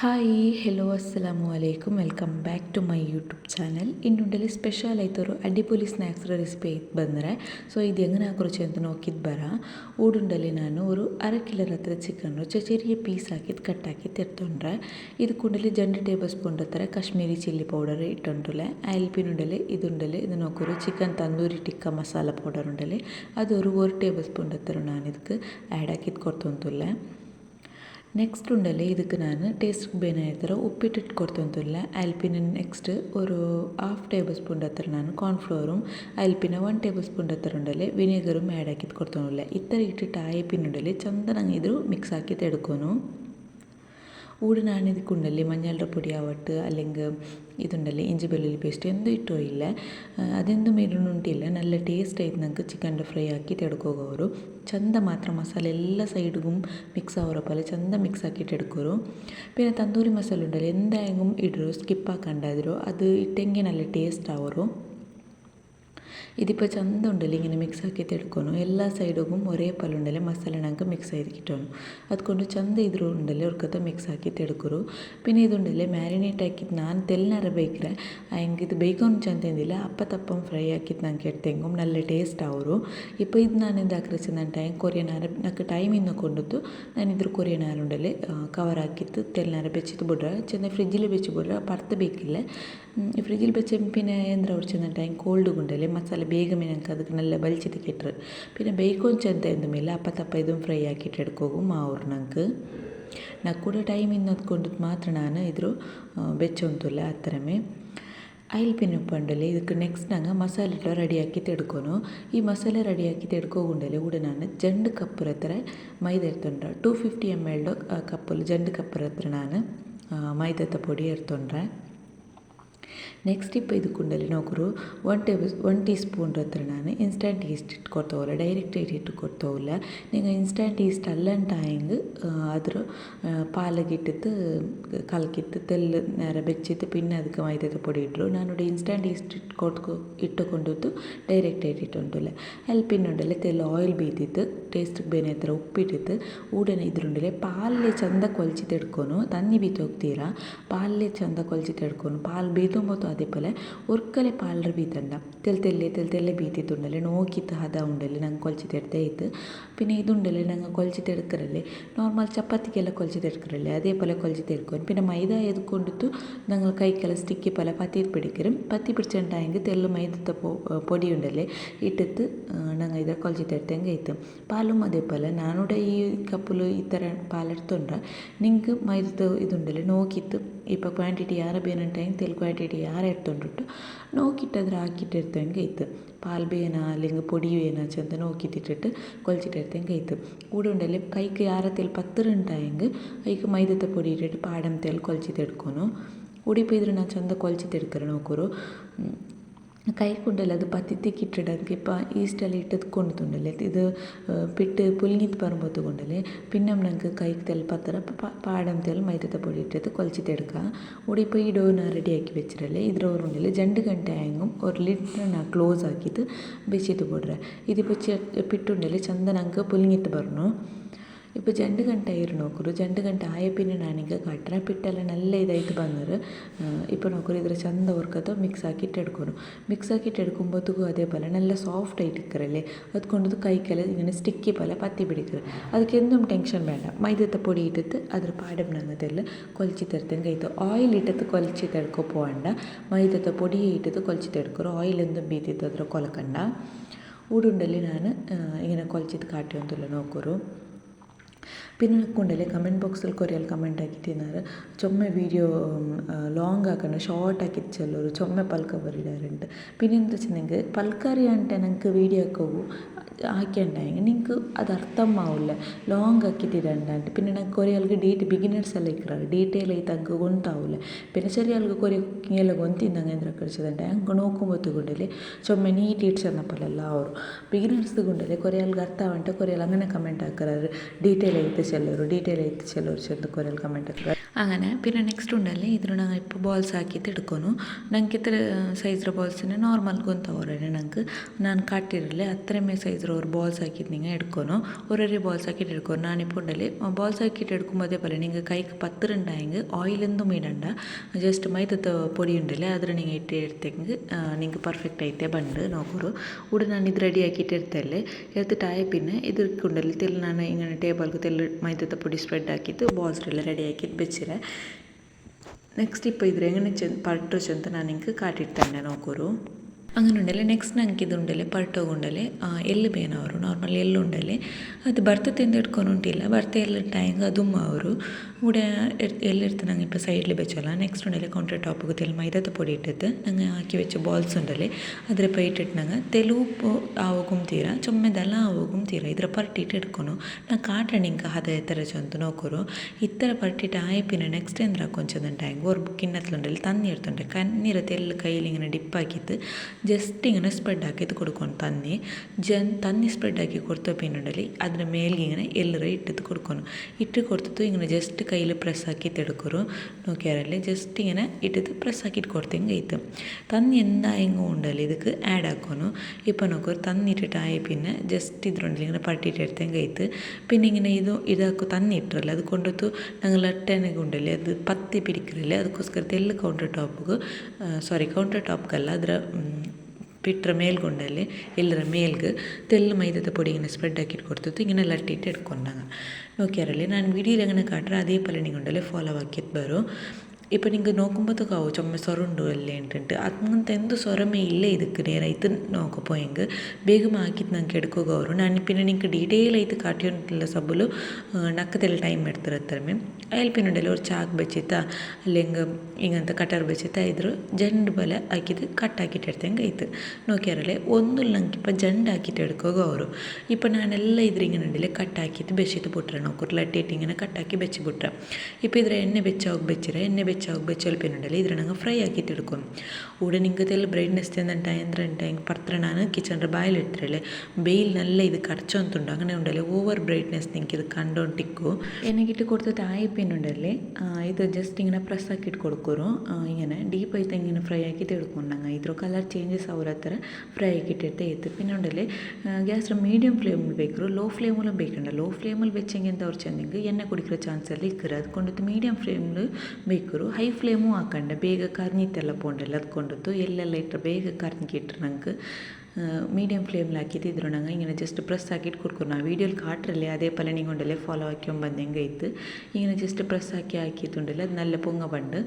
Hi hello ಅಸ್ಸಲಾಮು ಅಲೈಕುಮ್ welcome back to my YouTube channel ಇನ್ನೊಂದಲ್ಲಿ special ಆಯ್ತವರು ಅಡಿಪೊಲಿ ಸ್ನ್ಯಾಕ್ಸ್ ರೆಸಿಪಿ ಇತ್ತು ಬಂದರೆ ಸೊ ಇದು ಹೆಂಗೆ ಹಾಕೋಚಿ ಅಂತ ನೋಕಿದ್ದು ಬರ ಊಡುಂಡಲ್ಲಿ ನಾನು ಅವರು ಅರ ಕಿಲರ್ ಹತ್ರ ಚಿಕನ್ನು ಚಚರಿಯ ಪೀಸ್ ಹಾಕಿದ್ದು ಕಟ್ ಹಾಕಿ ತೆರ್ತೊಂಡ್ರೆ ಇದು ಕುಂಡಲಿ ಜಂಡು ಟೇಬಲ್ ಸ್ಪೂನ್ ಥರ ಕಾಶ್ಮೀರಿ ಚಿಲ್ಲಿ ಪೌಡರ್ ಇಟ್ಟೊಂಡ್ರಲೆ ಅಲ್ಪಿನುಂಡಲೆ ಇದುಂಡಲೆ ಇದು ನೋಕೋರು ಚಿಕನ್ ತಂದೂರಿ ಟಿಕ್ಕ ಮಸಾಲ ಪೌಡರ್ ಉಂಡಲೆ ಅದು ಅವರು ഒരു ಟೇಬಲ್ ಸ್ಪೂನ್ എത്ര ನಾನು ಇದಕ್ಕೆ ಆ್ಯಡ್ ആക്കി കൊടുത്തോന്നില്ല നെക്സ്റ്റ് ഉണ്ടല്ലേ? ഇതുക്ക് ഞാൻ ടേസ്റ്റ് ബേനായത്ര ഉപ്പിട്ടിട്ട് കൊടുത്തൊന്നുമില്ല അൽപ്പിന് നെക്സ്റ്റ് ഒരു ഹാഫ് ടേബിൾ സ്പൂൺ അത്ര ഞാൻ കോൺഫ്ലോറും അൽപ്പിന് വൺ ടേബിൾ സ്പൂൺ അത്ര ഉണ്ടല്ലേ? വിനീഗറും ആഡ് ആക്കി കൊടുത്തൊന്നുമില്ല ഇത്ര ഇട്ടിട്ട് ആയ പിന്നുണ്ടല്ലേ? ചന്ദനം ഇത് മിക്സ് ആക്കിയിട്ട് എടുക്കുന്നു ഉടനാണിത് ഇതിക്കുണ്ടല്ലേ മഞ്ഞളുടെ പൊടിയാവട്ടെ അല്ലെങ്കിൽ ഇതുണ്ടല്ലേ ഇഞ്ചി ബെല്ലുള്ളി പേസ്റ്റ് എന്തും ഇട്ടോ ഇല്ല അതെന്തും ഇരുന്നുണ്ടില്ല നല്ല ടേസ്റ്റ് ആയിട്ട് നമുക്ക് ചിക്കന്റെ ഫ്രൈ ആക്കിയിട്ട് എടുക്കുക ഒരു ചന്ത മാത്രം മസാല എല്ലാ സൈഡും മിക്സ് ആവുക പോലെ ചന്ത മിക്സ് ആക്കിയിട്ട് എടുക്കുമോ പിന്നെ തന്തൂരി മസാല ഉണ്ടല്ലോ എന്തായാലും ഇടരോ സ്കിപ്പ് ആക്കാണ്ടാതിരോ അത് ഇട്ടെങ്കിൽ നല്ല ടേസ്റ്റ് ആവുമോ ഇതിപ്പോൾ ചന്ത ഉണ്ടല്ലേ ഇങ്ങനെ മിക്സ് ആക്കിയിട്ട് എടുക്കണം എല്ലാ സൈഡും ഒരേ പോലെ ഉണ്ടല്ലോ മസാലണക്ക് മിക്സ് ആയി അതുകൊണ്ട് ചന്ത ಇದ್ರೂ ഉണ്ടല്ലേ ಅವ್ರക്കത്തെ മിക്സ് ആക്കിയിട്ട് എടുക്കുರು പിന്നെ ഇതുണ്ടല്ലേ മാരിനേറ്റ് ആക്കിയിട്ട് ನಾನು തെല്ലിനര ബേക്കറെ എനിക്ക് ഇത് ബേക്കൊന്നും ಚಂದಿಲ್ಲ ಅಪ್ಪತ್ತಪ್ಪಂ ഫ്രൈ ಹಾಕಿದ್ದು ನಾನು ಕೆಟ್ಟೆಂಗು ನಲ್ಲ ಟೇಸ್ಟ್ ಅವರು ഇപ്പോൾ ഇത് ഞാൻ എന്താക്കിച്ച് ನಾನು ടൈം കൊറിയനാര നക്ക് ടൈം ഇന്ന് കൊണ്ടു ഞാൻ ഇದ್ರ കൊറിയനാരുണ്ടല്ലേ കവറാക്കിയിട്ട് തെല്ലിനര വെച്ചിട്ട് വിടുക ಚೆಂದ ഫ്രിഡ്ജിൽ വെച്ച് വിടുക പറത്ത് ബേക്കില്ല ഫ്രിഡ്ജിൽ വെച്ച പിന്നെ എന്താ കുറച്ച് ടൈം കോൾഡ് കൊണ്ടല്ലേ മസാല ಬೇಗನೆ ನಂಗೆ ಅದಕ್ಕೆ നല്ല ಬಲಿಚಿದ ಕೆಟ್ರು പിന്നെ ബേക്കോൺ ചെന്ത എന്തുമില്ല അപ്പത്തപ്പ ഇതും ഫ്രೈ ആക്കിയിട്ട് എടുക്കും മാവൂർ ನಂಗೆ ನಾ ಕೂಡ ಟೈಮ್ ಇನ್ನೊಂದು ಮಾತ್ರ ನಾನು ಇದ್ರು ಬೆಚ್ಚೊಂತುಲ್ಲ ಆ ಥರಮೇ ಆಯಿಲ್ ಪಿನ್ ಉಪ್ಪಂಡಲ್ಲಿ ಇದಕ್ಕೆ ನೆಕ್ಸ್ಟ್ ನಂಗೆ ಮಸಾಲೆ ಇಟ್ಟು ರೆಡಿ ಹಾಕಿ ತೆಡ್ಕೊನು ಈ ಮಸಾಲೆ ರೆಡಿ ಹಾಕಿ ತೆಡ್ಕೋಗುಂಡಲ್ಲಿ ಕೂಡ ನಾನು ಜಂಡು ಕಪ್ಪರ ಹತ್ರ ಮೈದಾ ಎರ್ತೊಂಡ್ರೆ ಟೂ ಫಿಫ್ಟಿ ಎಮ್ ಎಲ್ ಕಪ್ಪಲ್ಲಿ ಜಂಡು ಕಪ್ಪರ ಹತ್ರ ನಾನು ಮೈದತ್ತ ಪೊಡಿ ಎರ್ತೊಂಡ್ರೆ ನೆಕ್ಸ್ಟ್ ಇಪ್ಪ ಇದಕ್ಕೊಂಡಲ್ಲಿ ನಗುರು one table one teaspoon ಹತ್ರ ನಾನು ಇನ್ಸ್ಟಂಟ್ ಈಸ್ಟ್ ಇಟ್ಕೊಡ್ತಾವಲ್ಲ ಡೈರೆಕ್ಟ್ ಇಟ್ಟು ಕೊಡ್ತಾವಲ್ಲ. ನೀವು ಇನ್ಸ್ಟಂಟ್ ಈಸ್ಟ್ ಅಲ್ಲಂಟ ಹೆಂಗೆ ಅದ್ರ ಪಾಲಗಿಟ್ಟದ್ದು ಕಲ್ಕಿತ್ತು ತೆಲ್ಲ ನೇರ ಬೆಚ್ಚಿತ್ತು ಪಿನ್ನ ಅದಕ್ಕೆ ಮೈದಾದ ಪುಡಿ ಇಟ್ಟರು ನಾನು ಇನ್ಸ್ಟಂಟ್ ಈಸ್ಟ್ ಇಟ್ಕೊಟ್ಕೊ ಇಟ್ಟುಕೊಂಡದ್ದು ಡೈರೆಕ್ಟ್ ಇಟ್ಟಿಟ್ಟುಂಟಲ್ಲ ಅಲ್ಲಿ ಪಿನ್ನುಂಡಲ್ಲ ತೆಲ್ಲ ಆಯಿಲ್ ಬೀತಿತ್ತು ಟೇಸ್ಟ್ಗೆ ಬೇನೆ ಹತ್ರ ಉಪ್ಪಿಟ್ಟಿತ್ತು ಊಡನೆ ಇದ್ರುಂಡಲೆ ಪಾಲ್ಲೆ ಚಂದ ಕೊಲ್ಚಿ ತಿಡ್ಕೊನು ತನ್ನಿ ಬೀತೋಗ್ತೀರಾ ಪಾಲ್ಲೆ ಚಂದ ಕೊಲ್ಚಿ ತಿಡ್ಕೊನು ಪಾಲ್ ಬೀತು ಬೀತೊಂಬತ್ತು ಅದೇ ಪೊಲೆ ಒರ್ಕಲೆ ಪಾಲ್ರ ಬೀತಂಡ ತೆಲ್ ತೆಲ್ಲೆ ತೆಲ್ ತೆಲ್ಲೆ ಬೀತಿತ್ತುಂಡಲೆ ನೋಕಿತ್ತು ಹದ ಉಂಡಲೆ ನಂಗೆ ಕೊಲ್ಚಿ ತೆಡ್ದೇ ಇತ್ತು പിന്നെ ഇതുണ്ടല്ലേ ഞങ്ങൾ കൊലിച്ച് തെടുക്കറല്ലേ നോർമൽ ചപ്പാത്തിക്കെല്ലാം കൊലിച്ച് തെടുക്കറല്ലേ അതേപോലെ കൊലിച്ച് തെടുക്കും പിന്നെ മൈദ എതുകൊണ്ടിട്ട് ഞങ്ങൾ കൈക്കെല്ലാം സ്റ്റിക്കി പോലെ പത്തി പിടിക്കരും പത്തി പിടിച്ചിട്ടുണ്ടായെങ്കിൽ തെല്ല് മൈദത്തെ പൊടി ഉണ്ടല്ലേ ഇട്ടിട്ട് ഞങ്ങൾ ഇത് കൊലിച്ച് തെടുത്തെങ്കിൽ എത്തും പാലും അതേപോലെ ഞാനിവിടെ ഈ കപ്പിൽ ഇത്ര പാലെടുത്തുണ്ട് നിങ്ങൾക്ക് മൈദത്തെ ഇതുണ്ടല്ലേ നോക്കിയിട്ട് ഇപ്പോൾ ಕ್ವಾಂಟಿಟಿ ಯಾರ ಬೇನಂಟಾಯಿನ ತೆಲ್ ಕ್ವಾಂಟಿಟಿ ಯಾರು ಎಡ್ತೊಂಡಿಟ್ಟು ನೋಕಿಟ್ಟು ಅದ್ರ ಹಾಕಿಟ್ಟು ಇರ್ತಂಗೆ ಇತ್ತು ಪಾಲ್ ಬೇನ അല്ലെങ്കിൽ പൊടി വേന ചെന്ന് നോക്കിയിട്ടിട്ട് കൊലിച്ചിട്ടെടുത്തെങ്കിൽ ഇത്ത് കൂടെ ഉണ്ടല്ലേ കൈക്ക് ಯಾರತ್ತೆಲ್ಲಿ ಪತ್ತರ ഉണ്ടായെങ്കിൽ കൈക്ക് മൈദത്തെ പൊടി ഇട്ടിട്ട് പാടം തെൽ കൊലിച്ചിട്ടെടുക്കുന്നു കൂടിപ്പോൾ ഇതിൽ ഞാൻ ಕೈಗುಡ್ಡಲ್ಲಿ ಅದು ಪತ್ತಿತ್ತಿ ಕಿಟ್ಟಿಡಕ್ಕೆ ಪ ಈಸ್ಟಲ್ಲಿ ಇಟ್ಟದು ಕೊಂಡು ತುಂಡಲೆ ಇದು ಪಿಟ್ಟು ಪುಲ್ಗಿತ್ ಪರಂಬ ತಗೊಂಡಲೆ ಪಿನ್ನಮ್ ನಂಗೆ ಕೈಗೆ ತೆಲ್ ಪತ್ತರ ಪಾಡಂ ತೆಲ್ ಮೈದದ ಪೊಡಿ ಇಟ್ಟದು ಕೊಲ್ಚಿ ತೆಡ್ಕ ಉಡಿಪ ಈ ಡೋನ ರೆಡಿ ಆಕಿ വെച്ചിട്ടല്ലേ ഇതിൽ ഓർമ്മയില്ല രണ്ട് ഗണ്ട ആയെങ്കും ഒരു ലിറ്ററിനാ ക്ലോസ് ആക്കിയിട്ട് ബെച്ചിട്ട് പോടുക ഇതിപ്പോൾ പിട്ടുണ്ടല്ലേ ചന്ദനക്ക് പുലിങ്ങിട്ട് പറഞ്ഞു ఇప్పుడు ಜಂಡು ಗಂಟ ಏರು ജണ്ട് ഗണ്ട ആയ ಆಯಪಿನ ನಾನೀಗ ಕಟ್ರ ಪಿಟ್ಟೆಲ್ಲ ನಲ್ಲ ಇದಾಯ್ತು ಬಂದರು ಇಪ್ಪ ನೋಕರು ಇದ್ರ ಚಂದ ಒರ್ಕತ ಮಿಕ್ಸ್ ಹಾಕಿ ಇಟ್ಟೆಡ್ಕೊನು ಮಿಕ್ಸ್ ಹಾಕಿ ಇಟ್ಟೆಡ್ಕೊಂಬೋತಗೂ ಅದೇ ಬಲ ನಲ್ಲ ಸಾಫ್ಟ್ ಆಯ್ತಿಕ್ಕರಲ್ಲೇ ಅದ್ಕೊಂಡದು ಕೈ ಕೆಲ ಇങ്ങനെ ಸ್ಟಿಕ್ಕಿ പോലെ പത്തി പിടിക്കുന്നത് ಅದಕ್ಕೆ എന്തും ടെൻഷൻ വേണ്ട. മൈദത്തെ പൊടി ഇട്ടിട്ട് അതിൽ പാടം നങ്ങതെല്ലാം കൊലച്ചി തെടുത്തും കൈത്ത് ഓയിൽ ഇട്ടത്ത് കൊലച്ചി തെടുക്കോ പോകണ്ട മൈദത്തെ പൊടി ഇട്ടത്ത് കൊലച്ചി തെടുക്കും ഓയിൽ എന്തും ബീത്തിത്ത് അതിൽ കൊലക്കണ്ട. ഉടുണ്ടല്ലേ ഞാൻ ഇങ്ങനെ കൊലച്ചിട്ട് കാട്ടിയൊന്നുമില്ല നോക്കൂറും പിന്നെ കൊണ്ടല്ലേ കമൻറ്റ് ബോക്സിൽ കുറേ ആൾ കമൻറ്റ് ആക്കിയിട്ടിരുന്നാറ് ചുമ്മ വീഡിയോ ലോങ് ആക്കണം ഷോർട്ട് ആക്കിയിട്ട് ചെല്ലൊരു ചുമ്മ പൽക്ക ಬರಿಡಾರಂಟ್ പിന്നെ എന്താ വെച്ചിട്ടുണ്ടെങ്കിൽ പൽക്കറി అంటే ഞങ്ങൾക്ക് വീഡിയോ ആക്കിയിട്ടുണ്ടായെങ്കിൽ നിങ്ങൾക്ക് അത് അർത്ഥമാവില്ല ലോങ് ആക്കിയിട്ടിടണ്ടായിട്ട് പിന്നെ ഞങ്ങൾക്ക് കുറേ ആൾക്ക് ഡീറ്റ് ബിഗിനേഴ്സ് എല്ലാം ഇരിക്കുന്നത് ഡീറ്റെയിൽ ആയി തങ്ങൾക്ക് ഗൊന്താവില്ല പിന്നെ ചെറിയ ആൾക്ക് കുറേ കുക്കിങ്ങെല്ലാം ഗൊന്തിന്നങ്ങ് എന്തൊക്കെ കളിച്ചതുണ്ട് അങ്ങ് നോക്കുമ്പോഴത്തേക്കുണ്ടല്ലേ ചുമ്മാ നീ ടീച്ചർ എന്നപ്പോലല്ല ಅವರು ಬಿಗಿನರ್ಸ್ದು ಗುಂಡಲ್ಲಿ ಕೊರಿಯಲ್ಲಿ ಅರ್ಥ ಆವಂಟ ಕೊರಿಯಲ್ಲಿ ಅಂಗನೆ ಕಮೆಂಟ್ ಹಾಕ್ತಾರೆ ಡೀಟೇಲ್ ಐತೆ ಚೆಲ್ಲೋರು ಡೀಟೇಲ್ ಐತೆ ಚೆಲ್ಲೋರು ಚೆಂದ ಕೊರಿಯಲ್ಲಿ ಕಮೆಂಟ್ ಹಾಕ್ತಾರೆ അങ്ങനെ പിന്നെ ನೆಕ್ಸ್ಟ್ ಉಂಡಲ್ಲಿ ಇದ್ರ ನಂಗೆ ಇಪ್ಪ ಬಾಲ್ಸ್ ಹಾಕಿತ್ತು ಹಿಡ್ಕೊನು ನಂಗೆ ಇತರ ಸೈಜ್ರ ಬಾಲ್ಸ್ನ ನಾರ್ಮಲ್ ಗೊಂತವ್ರೆ ನಂಗೆ ನಾನು ಕಾಟಿರಲಿ ಹತ್ತರಮೆ ಸೈಜ್ರ ಅವ್ರು ಬಾಲ್ಸ್ ಹಾಕಿದ್ದು ನಿಂಗೆ ಹಿಡ್ಕೊನು ಒರೊರೆ ಬಾಲ್ಸ್ ಹಾಕಿಟ್ಟು ಹಿಡ್ಕೊನು ನಾನು ಇಪ್ಪ ಉಂಡಲ್ಲಿ ಬಾಲ್ಸ್ ಹಾಕಿಟ್ಟು ಹಿಡ್ಕೊಂಬೋದೇ ಪಲ್ಲ ನಿಂಗೆ ಕೈಗೆ ಪತ್ತರಂಡಾಯಂಗೆ ಆಯಿಲಿಂದು ಮೀಡಂಡ ಜಸ್ಟ್ ಮೈದದ ಪೊಡಿ ಉಂಡಲ್ಲಿ ಅದ್ರ ನಿಂಗೆ ಇಟ್ಟು ಇಡ್ತೆಂಗೆ ನಿಂಗೆ ಪರ್ಫೆಕ್ಟ್ ಐತೆ ಬಂಡು ನೋಕರು ಉಡ ನಾನು ಇದು ರೆಡಿ ಹಾಕಿಟ್ಟು ಇರ್ತೇಲೆ ಎತ್ತಿಟ್ಟು ಆಯ ಪಿನ್ನೆ ಇದ್ರ ಕುಂಡಲ್ಲಿ ತೆಲ್ ನಾನು ಹಿಂಗೆ ಟೇಬಲ್ಗೆ ತೆಲ್ ಮೈದದ ಪೊಡಿ ಸ್ಪ್ರೆಡ್ ಹಾಕಿದ್ದು ಬಾಲ್ಸ್ ಎಲ್ಲ ರೆಡಿ ಹಾಕಿದ್ದು ನೆಕ್ಸ್ಟ್ ಇಪ್ಪ ಇದು ಎಂಗನೆ ಚೆಂದ ಪರ್ಟು ಚೆಂದ ನಾನು ಹಿಂಗೆ ಕಾಟಿಡ್ತಾನೆ ನೌಕರು ಅಂಗನುಂಡಲೆ ನೆಕ್ಸ್ಟ್ ನಂಕಿದುಂಡಲೆ ಪರ್ಟೋಗುಂಡಲೆ ಎಲ್ಲಿ ಬೇನವರು ನಾರ್ಮಲ್ ಎಲ್ಲಿ ಉಂಡಲೆ? ಅದು ಬರ್ತತೆ ಅಂತ ಇಟ್ಕೊಂಡು ಉಂಟಿಲ್ಲ. ಬರ್ತೆ ಎಲ್ಲ ಟೈಂಗ್ ಅದುಮ್ಮ ಅವರು. ഇവിടെ എല്ലാം നാങ്ങൾ ഇപ്പോൾ സൈഡിൽ വെച്ചോളാം നെക്സ്റ്റ് ഉണ്ടല്ലേ കൗണ്ടർ ടോപ്പ് കുത്തിയാൽ മൈദത്തെ പൊടി ഇട്ടിട്ട് ഞങ്ങൾ ആക്കി വെച്ച ബോൾസ് ഉണ്ടല്ലേ അതിൽ പോയി ഇട്ടിട്ട് ഞങ്ങൾ തെലുപ്പ് ആവുകും ತೀರ ಚೊಮ್ಮೆದೆಲ್ಲ ಆವೋಗುಮ್ ತೀರ ಇದರ ಪರ್ಟಿಟ್ಟು ಇಟ್ಕೊನು ನಾ ಕಾಟಣ ಇಂಕ ಅದೇ ಥರ ಚಂತ ನೋಕೋರು ಇತ್ತರ ಪರ್ಟಿಟ್ಟು ಆಯ್ಪಿನ ನೆಕ್ಸ್ಟ್ ಎಂದ್ರ ಕೊಂಚದ ಟ್ಯಾಂಕ್ ஒரு கிண்ணத்துலண்டில் தண்ணி எடுத்துட்டு கண்ணீரை தெல்லு கையில் இங்கே டிப் ஆக்கிட்டு ஜஸ்ட் இங்கே ஸ்ப்ரெட் ஆக்கிட்டு கொடுக்கணும் தண்ணி ஜன் தண்ணி ஸ்ப்ரெட் ஆக்கி கொடுத்த பின்னுண்டில் அதில் மேலே இங்கே எல்லரை இட்டுத்து கொடுக்கணும் இட்டு கொடுத்துட்டு இங்கே ஜஸ்ட் ಕೈಯಲ್ಲಿ ಪ್ರೆಸ್ ಹಾಕಿ ತೆಡ್ಕೊರು നോക്കിയാലല്ലേ ജസ്റ്റ് ഇങ്ങനെ ഇട്ടിട്ട് പ്രസ്സാക്കിയിട്ട് കൊടുത്തേം കഴിത്തും തന്നി എന്തായെങ്കിലും ഉണ്ടല്ലോ ഇതൊക്കെ ആഡ് ആക്കുന്നു ഇപ്പോൾ നോക്കൂ തന്നിട്ടിട്ടായ പിന്നെ ജസ്റ്റ് ഇതിലുണ്ടല്ലോ ഇങ്ങനെ പട്ടിയിട്ട് എടുത്തേം കഴിത്ത് പിന്നെ ഇങ്ങനെ ഇത് ഇതാക്കും തന്നിട്ടല്ല അത് കൊണ്ടത്തു. ഞങ്ങൾ ടെനക്ക് ഉണ്ടല്ലേ അത് പത്തി പിടിക്കില്ലേ ಅದಕ್ಕೋಸ್ಕರ ತೆಲ್ಲ ಕೌಂಟರ್ ಟಾಪ್ಗೆ ಸಾರಿ ಕೌಂಟರ್ ಟಾಪ್ಗಲ್ಲ ಅದರ ಬಿಟ್ಟರೆ ಮೇಲ್ಗುಂಡಲ್ಲಿ ಇಲ್ಲರ ಮೇಲ್ಗೆ ತೆಲ್ಲು ಮೈದದ ಪೊಡಿ ಇങ്ങനെ സ്പ്രെഡ് ആക്കിയിട്ട് കൊടുത്തിട്ട് ഇങ്ങനെ ലട്ടിയിട്ട് എടുക്കൊണ്ടാങ്ങ നോക്കിയാറല്ലേ ನಾನು ವಿಡಿಯೋಲಿ അങ്ങനെ ಕಾಟ್ರೆ ಅದೇ ಪಲ ನಿಗೊಂಡಲ್ಲೇ ಫಾಲೋ ಆಕಿತ್ತು ಬರೋ இப்போ நீங்கள் നോക്കുമ്പോഴത്തേക്ക് ചുമ സ്വരമുണ്ടോ അല്ലേ ഉണ്ടിട്ട് അങ്ങനത്തെ എന്ത് സ്വരമേ ഇല്ല ഇതൊക്കെ നേരെ ഇത് നോക്ക പോയെങ്കിൽ ಬೇಗ ಹಾಕಿದ್ದು ನಂಗೆ ಎಡ್ಕೋಗೋರು ನಾನು ಪಿನ್ನ ನಿಂಗೆ ಡೀಟೇಲ್ ಐತೆ ಕಾಟಿಯೋಲ್ಲ ಸಬ್ಬಲು ನಕ್ಕದಲ್ಲಿ ಟೈಮ್ ಮಾಡ್ತಿರತ್ತಾರೆ ಮೇಮ್ ಅಲ್ಲಿ ಪಿನ್ನಡೆಲ್ಲ ಅವ್ರು ಚಾಕ್ ಬಚ್ಚಿತ್ತ ಅಲ್ಲಿ ಹೆಂಗೆ ಕಟರ್ ಬಚ್ಚಿತ್ತ ಇದ್ರು ಜಂಡ್ ಬಲೆ ಹಾಕಿದ್ದು ಕಟ್ ಹಾಕಿಟ್ಟಿರ್ತೆ ಹಂಗೆ ಐತೆ ಒಂದು ನಂಗೆ ಇಪ್ಪ ಜಂಡ್ ಹಾಕಿಟ್ಟು ಎಡ್ಕೋಗೋ ಅವರು ಇಪ್ಪ ನಾನೆಲ್ಲ ಇದ್ರ ಹಿಂಗೆ ನಡಿಲೆ ಕಟ್ ಹಾಕಿದ್ದು ಬೆಚ್ಚಿತ್ತು ಬಿಟ್ರೆ ನಾವು ಕುರ್ಲಟ್ಟಿ ಇಟ್ಟಿಂಗನ ಕಟ್ ಹಾಕಿ ಬೆಚ್ಚಿಬಿಟ್ರೆ ಇಪ್ಪ ಇದ್ರೆ ಎಣ್ಣೆ ಬೆಚ್ಚ ಹೋಗಿ ಬೆಚ್ಚಿರ ಎಣ್ಣೆ ಹೆಚ್ಚಾಗಿ ಬಚ್ಚಲ್ಪಿನೊಡಲಿ ಇದ್ರನಂಗೆ ಫ್ರೈ ಹಾಕಿಟ್ಟಿಡ್ಕೊಂಡು ಉಡೆ ನಿಂಗದಲ್ಲಿ ಬ್ರೆಡ್ ನೆಸ್ತಿಂದ ಅಂಟ ಎಂದ್ರೆ ಪತ್ರ ನಾನು ಕಿಚನ್ರ ಬಾಯಿಲಿಟ್ಟಿರಲೆ ಬೆಯ್ಲ್ നല്ല ഇത് കടച്ചോന്നുണ്ട് അങ്ങനെ ഉണ്ടല്ലേ ഓവർ ബ്രൈറ്റ്നെസ് നിങ്ങൾക്ക് ഇത് കണ്ടോണ്ടിരിക്കും എനിക്കിട്ട് കൊടുത്തിട്ട് ആയപ്പിനുണ്ടല്ലേ ഇത് ജസ്റ്റ് ഇങ്ങനെ പ്രസ് ആക്കിയിട്ട് കൊടുക്കുറു ഇങ്ങനെ ഡീപ്പ് ആയിട്ട് ഇങ്ങനെ ഫ്രൈ ആക്കിയിട്ട് എടുക്കുന്നുണ്ടാങ്ങ ഇതിൽ കളർ ചേഞ്ചസ് ആവുറത്ര ഫ്രൈ ആക്കിയിട്ട് എടുത്ത് എത്ത് പിന്നെ ഉണ്ടല്ലേ ഗ്യാസ് മീഡിയം ഫ്ലെയിമിൽ വെക്കരു ലോ ഫ്ലെയിമിലും ബേക്കണ്ട ലോ ഫ്ലെയിമിൽ വെച്ചെങ്കിൽ എന്താ വെച്ചാൽ നിങ്ങൾക്ക് എണ്ണ കുടിക്കുന്ന ചാൻസ് അല്ല? ഇക്കറ്. അതുകൊണ്ട് മീഡിയം ഫ്ലെയിമിൽ വെക്കരു ಹೈ ಫ್ಲೇಮು ಹಾಕೊಂಡೆ. ಬೇಗ ಕರ್ನಿತ್ತೆಲ್ಲ ಪೋಂಡೆಲ್ಲ ಅದ್ಕೊಂಡಿತ್ತು ಎಲ್ಲೆಲ್ಲ ಇಟ್ಟರೆ ಬೇಗ ಕರ್ನಿಕ್ಕಿಟ್ರು ನಂಗೆ ಮೀಡಿಯಮ್ ಫ್ಲೇಮ್ಲಿ ಹಾಕಿದ್ದಿದ್ರು ನಂಗೆ ಹಿಂಗೆ ಜಸ್ಟ್ ಪ್ರೆಸ್ ಹಾಕಿಟ್ಟು ಕುಡ್ಕೊಂಡು ನಾವು ವೀಡಿಯೋಲಿ ಕಾಟ್ರಲ್ಲಿ ಅದೇ ಪಲ್ಲೆ ನಿಂಗೊಂಡಲ್ಲೇ ಫಾಲೋ ಹಾಕ್ಯೊಂಬಂದು ಹೆಂಗೆ ಇತ್ತು ഇങ്ങനെ ജസ്റ്റ് പ്രസ്സാക്കി ആക്കിയിട്ടുണ്ടല്ലോ അത് നല്ല പൊങ്ങ പണ്ട്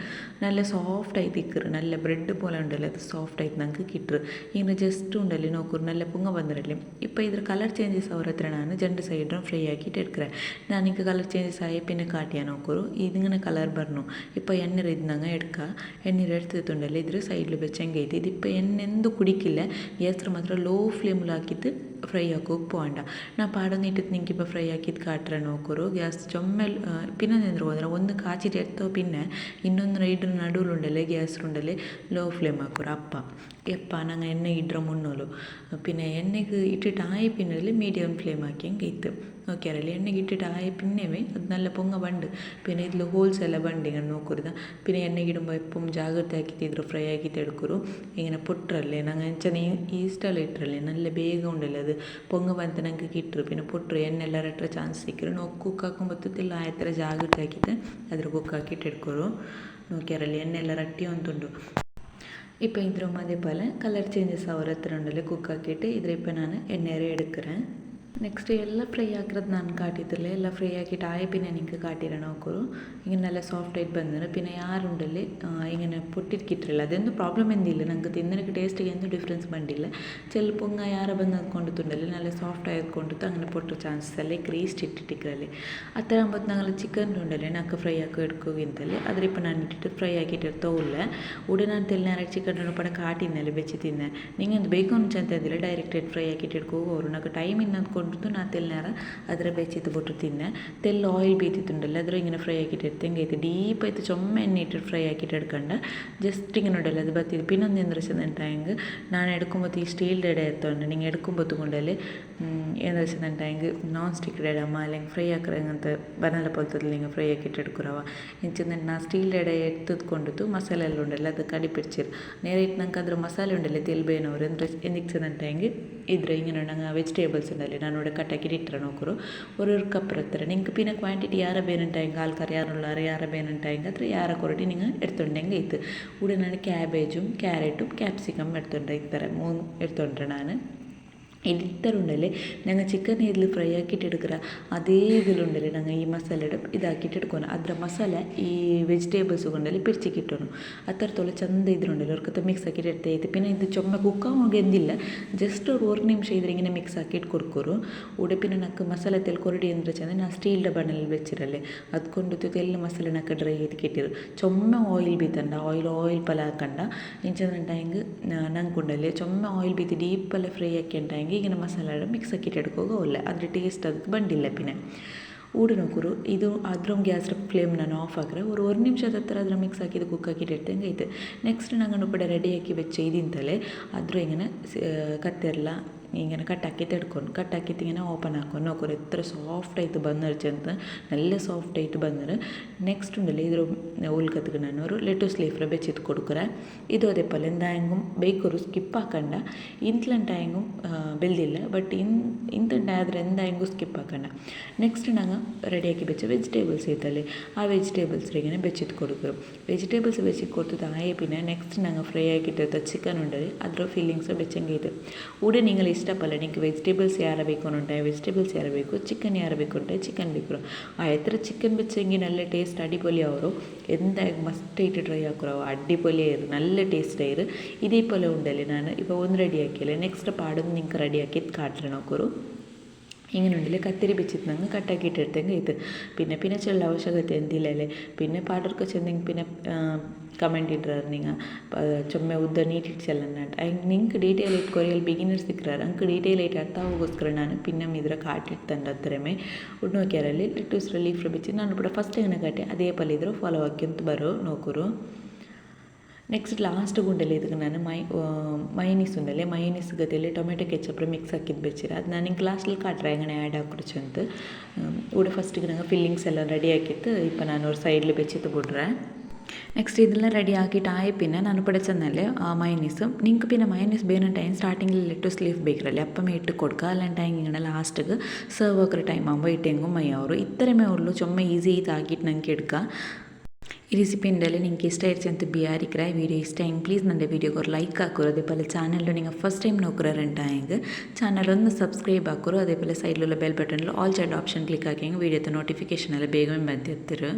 നല്ല സോഫ്റ്റായി തിക്കറ് നല്ല ബ്രെഡ് പോലെ ഉണ്ടല്ലോ അത് സോഫ്റ്റായിട്ട് നമുക്ക് കിട്ടുക ഇങ്ങനെ ജസ്റ്റ് ഉണ്ടല്ലോ നോക്കൂർ നല്ല പൊങ്ങ പന്തരല്ലേ ഇപ്പോൾ ഇതിൽ കളർ ചേഞ്ചസ് ആവുറത്രയാണ് രണ്ട് സൈഡും ഫ്രൈ ആക്കിയിട്ട് എടുക്കുക ഞാൻ എനിക്ക് കളർ ചേഞ്ചസ് ആയി പിന്നെ കാട്ടിയാൽ നോക്കൂറു ഇതിങ്ങനെ കളർ പറഞ്ഞു ഇപ്പോൾ എണ്ണീർ ഇതിനങ്ങ് എടുക്കുക എണ്ണീർ എടുത്തിട്ടുണ്ടല്ലോ ഇതിൽ സൈഡിൽ വെച്ചെങ്കിൽ ഇത് ഇതിപ്പോൾ എണ്ണ എന്ത് കുടിക്കില്ല ഏത്ര ಮಾತ್ರ ಲೋ ലോ ಹಾಕಿದ್ದು ಫ್ರೈ ಹಾಕೋಕೆ ಪೋಂಡ ನಾ ಪಾಡನಿಟ್ಟಿದ್ದು ನಿಂಕಿಪ್ಪ ಫ್ರೈ ಹಾಕಿದ್ದು ಕಾಟ್ರೆ ನೋಕರು ಗ್ಯಾಸ್ ಚೊಮ್ಮೆಲ್ ಪಿನ್ನ ನಿಂದ್ರು ಹೋದ್ರೆ ಒಂದು ಕಾಚಿ ಎತ್ತೋ ಪಿನ್ನೆ ಇನ್ನೊಂದು ರೈಡ್ ನಡುವುಂಡಲೆ ಗ್ಯಾಸ್ ರುಂಡಲೆ ಲೋ ಫ್ಲೇಮ್ ಹಾಕೋರು ಅಪ್ಪ. ಯಪ್ಪ ನಂಗೆ ಎಣ್ಣೆ ಇಡ್ರ ಮುನ್ನೋಲು പിന്നെ എണ്ണയ്ക്ക് ഇട്ടിട്ടായ പിന്നിൽ മീഡിയം ഫ്ലെയിം ആക്കി കഴിത്ത് നോക്കിയാറില്ല എണ്ണയ്ക്ക് ഇട്ടിട്ടായ പിന്നേമേ അത് നല്ല പൊങ്ങ ബണ്ട് പിന്നെ ഇതിൽ ഹോൾസ് എല്ലാം ബണ്ട് ഇങ്ങനെ നോക്കരുത് പിന്നെ എണ്ണയ്ക്ക് ഇടുമ്പോൾ എപ്പം ജാഗ്രത ആക്കിത്തിದ್ರು ഫ്രൈ ആക്കിയിട്ട് എടുക്കരു ഇങ്ങനെ പൊട്ടറല്ലേ ഞങ്ങൾ വെച്ചാൽ ഈ ഈസ്റ്റെല്ലാം ഇട്ടറല്ലേ നല്ല വേഗം ഉണ്ടല്ലോ അത് പൊങ്ങ വന്നിട്ട് ഞങ്ങൾക്ക് കിട്ടും പിന്നെ പൊട്ടറ് എണ്ണ എല്ലാം ഇട്ട ചാൻസ് സിക്കറ് നോക്ക് കുക്കാക്കുമ്പോഴത്തെല്ലാം ആയത്ര ജാഗ്രത ആക്കിയിട്ട് അതിൽ കുക്കാക്കിയിട്ട് എടുക്കരു നോക്കിയാറല്ലേ എണ്ണ എല്ലാം റട്ടി ಅಂತುಂಡು ഇപ്പോൾ ಇದ್ರ ಮಾದರಿ ಪಾಲ ಕಲರ್ ಚೇಂಜಸ್ ಆವರ ಹತ್ರ ಉಂಡಲ್ಲ ಕುಕ್ ಹಾಕಿಟ್ಟು ಇದ್ರ ಇಪ್ಪ ನಾನು ಎಣ್ಣೆ ಎರೆ ಎಡುಕ್ಕಿರேன் ನೆಕ್ಸ್ಟ್ ಎಲ್ಲ ಫ್ರೈ ಹಾಕಿರೋದು ನಾನು ಕಾಟಿದ್ದಿಲ್ಲ ಎಲ್ಲ ಫ್ರೈ ಹಾಕಿಟ್ಟು ಆಯ ಪಿನ್ನ ನಿಂಗೆ ಕಾಟಿರೋಣ ಹೋಗೋರು ഇങ്ങനെല്ല സോഫ്റ്റ് ആയിട്ട് ബന്ധന പിന്നെ ആരുണ്ടല്ലേ ഇങ്ങനെ പൊട്ടിരിക്കിട്ടില്ല അതെന്ത് പ്രോബ്ലം എന്തില്ല ഞങ്ങൾക്ക് തിന്നനക്ക് ടേസ്റ്റ് എന്ത് ഡിഫറൻസ് പണ്ടില്ല ചിലപ്പോൾ ഇങ്ങനെ ആരെ ബന്ധ കൊണ്ടുത്തുണ്ടല്ലേ നല്ല സോഫ്റ്റ് ആയത് കൊണ്ടുത്ത് അങ്ങനെ പൊട്ട ചാൻസസ് അല്ലേ ക്രീസ്റ്റ് ഇട്ടിട്ടിക്കലേ അത്ര ആകുമ്പോൾ ഞങ്ങൾ ചിക്കൻ ഉണ്ടല്ലേ ഞങ്ങൾക്ക് ഫ്രൈ ആക്കി എടുക്കുകയല്ലേ അതിപ്പോൾ ഞാൻ ഇട്ടിട്ട് ഫ്രൈ ആക്കിയിട്ട് എടുത്തോല്ല ഉടനെ ഞാൻ തെല്ലിനാരെ ചിക്കൻ ഉണ്ടപ്പോൾ കാട്ടിന്നല്ലേ വെച്ച് തിന്നെ നിങ്ങൾ എന്ത് ബേക്കോന്ന് ചെന്തില്ല ഡയറക്റ്റ് ഫ്രൈ ആക്കിയിട്ട് എടുക്കുക ഒരു ഞങ്ങൾക്ക് ടൈം ഇന്നത് ಕೊಂಡ್ತು ನಾ ತೆಲ್ನಾರ ಅದರ ಬೆಚ್ಚಿತ್ತು ಬಿಟ್ಟು ತಿನ್ನೆ ತೆಲ್ಲು ಆಯಿಲ್ ಬೀತಿತ್ತುಂಡಲ್ಲ ಅದರ ಇಂಗೆ ಫ್ರೈ ಆಕಿಟ್ಟು ಎಡ್ತು ಹೆಂಗೈತೆ ಡೀಪ್ ಆಯ್ತು ಚೊಮ್ಮ ಎಣ್ಣೆ ಇಟ್ಟು ಫ್ರೈ ಆಕಿಟ್ಟು ಎಡ್ಕಂಡ ಜಸ್ಟ್ ಹಿಂಗೆ ನೋಡಲ್ಲ ಅದು ಬತ್ತಿದ್ದು ಪಿನ್ನೊಂದು ಎಂದ್ರೆ ಚೆಂದಂಟ ಹೆಂಗೆ ನಾನು ಎಡ್ಕೊಂಬತ್ತು ಈ ಸ್ಟೀಲ್ ಡೆಡೆ ಎತ್ತೊಂಡು ನಿಂಗೆ ಎಡ್ಕೊಂಬತ್ತು ಕೊಂಡಲ್ಲಿ ಎಂದ್ರೆ ಚೆಂದಂಟ ಹೆಂಗೆ ನಾನ್ ಸ್ಟಿಕ್ ಡೆಡೆ ಅಮ್ಮ ಅಲ್ಲಿ ಫ್ರೈ ಹಾಕ್ರಂಗಂತ ಬನಲ ಪೊಲ್ತದಲ್ಲಿ ಹಿಂಗೆ ಫ್ರೈ ಆಕಿಟ್ಟು ಎಡ್ಕುರವ ಇಂಚಂದ ನಾ ಸ್ಟೀಲ್ ಡೆಡೆ ಎತ್ತುಕೊಂಡಿದ್ದು ಮಸಾಲೆ ಎಲ್ಲ ಉಂಡಲ್ಲ ಅದು ಕಡಿಪಿಡ್ಚಿರು ನೇರ ಇಟ್ಟು ನಂಗೆ ಅದ್ರ ಮಸಾಲೆ ಉಂಡಲ್ಲ ತೆಲ್ಬೇನವ್ರು ಅಂದರೆ ಎಂದಿಕ್ಕೆ ಚೆಂದಂಟ ಹೆಂಗೆ ಇದ್ರೆ ಹಿಂಗೆ ನೋಡಂಗೆ ವೆಜಿಟೇಬಲ್ಸ್ ಉಂಡಲ್ಲಿ ನಾನು ഞാനിവിടെ ಕಟ್ಟಾಕಿಟ್ಟು ಇಟ್ಟರೆ ನೋಕರು ഒരു കപ്പുറത്തരെ നിങ്ങൾക്ക് പിന്നെ ക്വാണ്ടിറ്റി യാറെ ಬೇನಂಟಾಯಿಂಗ ആൾക്കാർ യാറുള്ളാറ് യാറെ ಬೇನಂಟಾಯಿಂಗ അത്ര യാറെ കുറട്ടി നിങ്ങൾ എടുത്തുണ്ടെങ്കിൽ ഇത് ഉടനെ ക്യാബേജും ക്യാരറ്റും ക്യാപ്സിക്കം എടുത്തുണ്ട് ഇത്തരം മൂന്ന് എടുത്തുകൊണ്ടാണ് എഡിറ്ററുണ്ടല്ലേ ഞങ്ങൾ ചിക്കൻ ഇതിൽ ഫ്രൈ ആക്കിയിട്ട് എടുക്കുക അതേ ഇതിലുണ്ടല്ലേ ഞങ്ങൾ ഈ മസാല ഇതാക്കിയിട്ട് എടുക്കണം അത്ര മസാല ഈ വെജിറ്റബിൾസ് കൊണ്ടല്ലേ പിരിച്ച് കിട്ടണം അത്രത്തോളം ചന്ത ഇതിലുണ്ടല്ലോ ഓർക്കത്തെ മിക്സ് ആക്കിയിട്ട് എടുത്തേത് പിന്നെ ഇത് ചുമ്മാ കുക്കാവുക എന്തില്ല ജസ്റ്റ് ഒരു ഒരു നിമിഷം ഇതിലിങ്ങനെ മിക്സ് ആക്കിയിട്ട് കൊടുക്കുറും. ഇവിടെ പിന്നെ നമുക്ക് മസാല തെൽ കൊറടി എന്ന് വെച്ചാൽ ഞാൻ സ്റ്റീലിന്റെ ബണലിൽ വെച്ചിട്ടല്ലേ അത് കൊണ്ടു തെല്ല മസാല നമുക്ക് ഡ്രൈ ചെയ്ത് കിട്ടിയത്. ചുമ്മാ ഓയിൽ ബീത്തണ്ട ഓയിൽ ഓയിൽ പല ആക്കണ്ട ഇഞ്ചെന്നുണ്ടെങ്കിൽ ഞങ്ങൾക്കുണ്ടല്ലേ ചുമ്മാ ഓയിൽ ബീത്ത് ഡീപ്പ് എല്ലാം ഫ്രൈ ആക്കി ഉണ്ടായെങ്കിൽ ಈಗಿನ ಮಸಾಲೆ ಮಿಕ್ಸ್ ಇಟ್ಟಿಡ್ಕೋಗೋ ಒಳ್ಳೆ ಆದರೆ ಟೇಸ್ಟ್ ಅದಕ್ಕೆ ಬಂದಿಲ್ಲ ಪಿನೆ. ಊಡು ನೋಕುರು ಇದು ಅದ್ರೊಂದು ಗ್ಯಾಸ್ ಫ್ಲೇಮ್ ನಾನು ಆಫ್ ಆಗ್ರೆ ಒಂದು ಒಂದು ನಿಮಿಷದ ಹತ್ರ ಅದ್ರ ಮಿಕ್ಸ್ ಹಾಕಿದ್ದು ಕುಕ್ ಹಾಕಿಟ್ಟಿರ್ತಂಗೆ ಐತೆ ನೆಕ್ಸ್ಟ್ ನಂಗೆ ಕೂಡ ರೆಡಿ ಹಾಕಿ ಬೆಚ್ಚ ಇದಿಂತಲೇ ಅದ್ರ ಹೆಂಗನ ಕತ್ತೆರ್ಲ ಈಗೇನು ಕಟ್ ಹಾಕಿತ್ತು ಹಿಡ್ಕೊಂಡು ಕಟ್ ಹಾಕಿತ್ತಿಗೆ ಓಪನ್ ಹಾಕೊಂಡು ನೋಡ್ಕೊರಿ ಎತ್ತರ ಸಾಫ್ಟ್ ಆಯಿತು ಬಂದರು ಚಂದ ನೆಲ್ಲ ಸಾಫ್ಟ್ ಆಯಿತು ಬಂದರು ನೆಕ್ಸ್ಟ್ ಉಂಡಲ್ಲಿ ಇದ್ರ ಉಲ್ಕತ್ಗೆ ನಾನವರು ಲೆಟಸ್ ಲೀಫ್ರ ಬೆಚ್ಚಿತ್ ಕೊಡ್ಕರ ಇದು ಅದೇ ಪಲ್ಯ ದಾಯಂಗು ಬೇಕರು ಸ್ಕಿಪ್ ಹಾಕಂಡ ಇಂತ್ಲಂಟ ಹೆಂಗು ಬೆಳೆದಿಲ್ಲ ಬಟ್ ಇನ್ ಇಂತಂಟ ಆದರೆ ಎಂದಾಯಂಗು ಸ್ಕಿಪ್ ಹಾಕಂಡ ನೆಕ್ಸ್ಟ್ ನಂಗೆ ರೆಡಿಯಾಗಿ ಬೆಚ್ಚ ವೆಜಿಟೇಬಲ್ಸ್ ಇತ್ತಲ್ಲಿ ಆ ವೆಜಿಟೇಬಲ್ಸ್ರಿಗೆ ಬೆಚ್ಚಿತ್ ಕೊಡ್ಕರು ವೆಜಿಟೇಬಲ್ಸ್ ಬೆಚ್ಚಿತ್ ಕೊಡ್ತದೆ ಆಯಪಿನ ನೆಕ್ಸ್ಟ್ ನಂಗೆ ಫ್ರೈ ಆಗಿರ್ತದೆ ಚಿಕನ್ ಉಂಡಲ್ಲಿ ಅದರ ಫೀಲಿಂಗ್ಸ್ ಬೆಚ್ಚಂಗೆ ಇದೆ ಉಡೆ ನಿಂಗಲ್ಲಿ ಇಷ್ಟಪಲ್ಲ ನಿಂಗೆ ವೆಜಿಟೇಬಲ್ಸ್ ಯಾರ ಬೇಕು ಉಂಟಾಯ ವೆಜಿಟೇಬಲ್ಸ್ ಯಾರ ಬೇಕು ಚಿಕನ್ ಯಾರ ಬೇಕು ಉಂಟಾಯ ಚಿಕನ್ ಬೇಕು ಆ ಎತ್ತರ ಚಿಕನ್ വെച്ചെങ്കിൽ നല്ല ടേസ്റ്റ് അടിപൊളിയാവും എന്തായാലും മസ്റ്റായിട്ട് ട്രൈ ആക്കുറോ അടിപൊളിയായിരുന്നു നല്ല ടേസ്റ്റ് ആയിരുന്നു ഇതേപോലെ ഉണ്ടല്ലേ ഞാൻ ഇപ്പോൾ ഒന്ന് റെഡിയാക്കിയല്ലേ നെക്സ്റ്റ് പാടും നിങ്ങൾക്ക് റെഡിയാക്കി കാട്ടിൽ നോക്കുറു ഇങ്ങനെ ഉണ്ടല്ലേ കത്തിരി വെച്ചിട്ട് കട്ടാക്കിയിട്ട് എടുത്തെങ്കിൽ ഇത് പിന്നെ പിന്നെ ചെള്ള ആവശ്യകത എന്തില്ലല്ലേ പിന്നെ പാടർക്ക് ചെന്നെങ്കിൽ പിന്നെ ಕಮೆಂಟ್ ಇಡ್ರಾರು ನಿಂಗ ಚೊಮ್ಮೆ ಉದ್ದ ನೀಟ್ ಇಡ್ಸಲ್ಲ ನಿಂಗೆ ಡೀಟೇಲ್ ಇಟ್ಟು ಕೊರಿಯಲ್ ಬಿಗಿನರ್ಸ್ ಸಿಕ್ಕ್ರಾರು ಅಂಕ ಡೀಟೇಲ್ ಇಟ್ಟು ಅರ್ಥ ಆಗೋಸ್ಕರ ನಾನು ಪಿನ್ನ ಇದ್ರ ಕಾಟಿಡ್ತಂಡ ಹತ್ರಮೆ ಉಡ್ ನೋಕ್ಯಾರಲ್ಲಿ ಲಿಟ್ಟೂಸ್ ಲೀಫ್ ಬಿಚ್ಚಿ ನಾನು ಕೂಡ ಫಸ್ಟ್ ಹೆಂಗೆ ಕಾಟೆ ಅದೇ ಪಲ್ಯ ಇದ್ರು ಫಾಲೋ ಹಾಕ್ಯಂತ ಬರೋ ನೋಕುರು ನೆಕ್ಸ್ಟ್ ಲಾಸ್ಟ್ ಗುಂಡಲ್ಲಿ ಇದಕ್ಕೆ ನಾನು ಮೈ ಮೈನೀಸ್ ಉಂದಲ್ಲೇ ಮೈನೀಸ್ ಗತಿಯಲ್ಲಿ ಟೊಮೆಟೊ ಕೆಚಪ್ರ ಮಿಕ್ಸ್ ಹಾಕಿದ್ದು ಬೆಚ್ಚಿರ ಅದು ನಾನು ಹಿಂಗೆ ಲಾಸ್ಟಲ್ಲಿ ಕಾಟ್ರೆ ಹೆಂಗಣೆ ಆ್ಯಡ್ ಹಾಕಿರುಚು ಅಂತ ഇവിടെ ഫസ്റ്റ് ഞങ്ങൾ ഫില്ലിങ്സ് എല്ലാം റെഡി ആക്കിയിട്ട് ഇപ്പം ഞാൻ ഒരു സൈഡിൽ വെച്ചിട്ട് പോട്ടുറേൻ നെക്സ്റ്റ് ഇതെല്ലാം റെഡി ആക്കിയിട്ട് ആയ പിന്നെ ഞാൻ പിടിച്ചെന്നല്ലേ മയനീസും നിങ്ങൾക്ക് പിന്നെ മയനീസ് ബേനുണ്ടായി സ്റ്റാർട്ടിങ്ങിൽ ലെറ്റസ് ലീഫ് ബേക്കറല്ലേ അപ്പം ഇട്ട് കൊടുക്കുക അല്ലാണ്ടായി ഇങ്ങനെ ലാസ്റ്റിക്ക് സെർവ് ആക്കുന്ന ടൈം ആകുമ്പോൾ ಅವರು ಇತ್ತರೆ ಮೇ ഉള്ളൂ. ചുമ്മാ ഈസി ഇതാക്കിയിട്ട് ഞങ്ങൾക്ക് എടുക്കുക ಈ ರೆಸಿಪಿಯಿಂದಲೇ ನಿಮಗೆ ಇಷ್ಟ ಆಯ್ತು ಅಂತ ಬಿಯಾರಿಕ್ರೆ ವಿಡಿಯೋ ಇಷ್ಟ ಹೆಂಗೆ ಪ್ಲೀಸ್ ನನ್ನ ವಿಡಿಯೋಗೆ ಒಂದು ಲೈಕ್ ಹಾಕೋರು ಅದೇಪೋಲೆ ಚಾನಲ್ಲು ನೀವು ಫಸ್ಟ್ ಟೈಮ್ ನೋಕ್கிறாರಂಟ ಹೆಂಗೆ ಚಾನಲ್ ಒಂದು ಸಬ್ಸ್ಕ್ರೈಬ್ ಹಾಕೋರು ಅದೇಪೋಲೆ ಸೈಡ್ಲುಲ್ಲ ಬೆಲ್ ಬಟನ್ಲು ಆಲ್ ಚೈಲ್ಡ್ ಆಪ್ಷನ್ ಕ್ಲಿಕ್ ಹಾಕಿ ಹೆಂಗೆ ವೀಡಿಯೋದ ನೋಟಿಫಿಕೇಷನ್ ಎಲ್ಲ ಬೇಗನೆ ಬಂದಿರ್ತೀರು